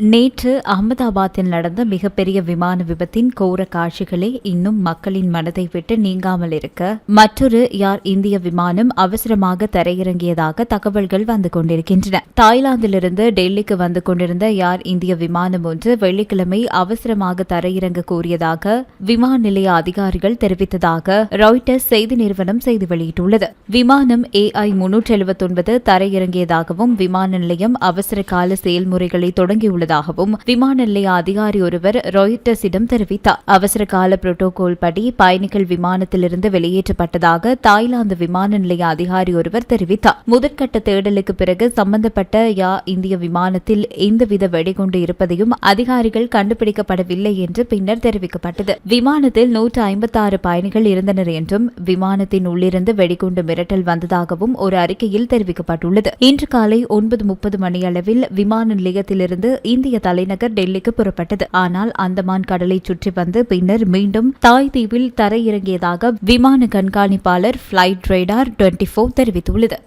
நேற்று அகமதாபாத்தில் நடந்த மிகப்பெரிய விமான விபத்தின் கோர காட்சிகளே இன்னும் மக்களின் மனதை விட்டு நீங்காமல் இருக்க மற்றொரு யார் இந்திய விமானம் அவசரமாக தரையிறங்கியதாக தகவல்கள் வந்து கொண்டிருக்கின்றன. தாய்லாந்திலிருந்து டெல்லிக்கு வந்து கொண்டிருந்த யார் இந்திய விமானம் ஒன்று வெள்ளிக்கிழமை அவசரமாக தரையிறங்க கூறியதாக விமான நிலைய அதிகாரிகள் தெரிவித்ததாக ராய்டர்ஸ் செய்தி நிறுவனம் செய்தி வெளியிட்டுள்ளது. விமானம் ஏஐ முன்னூற்றி எழுபத்தொன்பது தரையிறங்கியதாகவும் விமான நிலையம் அவசர கால செயல்முறைகளை தொடங்கியுள்ளது. வருவதாகவும் விமான நிலைய அதிகாரி ஒருவர் ராய்டர்ஸிடம் தெரிவித்தார். அவசர கால புரோட்டோகால் படி பயணிகள் விமானத்திலிருந்து வெளியேற்றப்பட்டதாக தாய்லாந்து விமான நிலைய அதிகாரி ஒருவர் தெரிவித்தார். முதற்கட்ட தேடலுக்கு பிறகு சம்பந்தப்பட்ட யா இந்திய விமானத்தில் எந்தவித வெடிகுண்டு இருப்பதையும் அதிகாரிகள் கண்டுபிடிக்கப்படவில்லை என்று பின்னர் தெரிவிக்கப்பட்டது. விமானத்தில் நூற்று ஐம்பத்தாறு பயணிகள் இருந்தனர் என்றும் விமானத்தின் உள்ளிருந்து வெடிகுண்டு மிரட்டல் வந்ததாகவும் ஒரு அறிக்கையில் தெரிவிக்கப்பட்டுள்ளது. இன்று காலை ஒன்பது முப்பது மணியளவில் விமான நிலையத்திலிருந்து இந்திய தலைநகர் டெல்லிக்கு புறப்பட்டது. ஆனால் அந்தமான் கடலை சுற்றி வந்து பின்னர் மீண்டும் தாய் தீவில் தரையிறங்கியதாக விமான கண்காணிப்பாளர் பிளைட் ரேடார் டுவெண்டி தெரிவித்துள்ளது.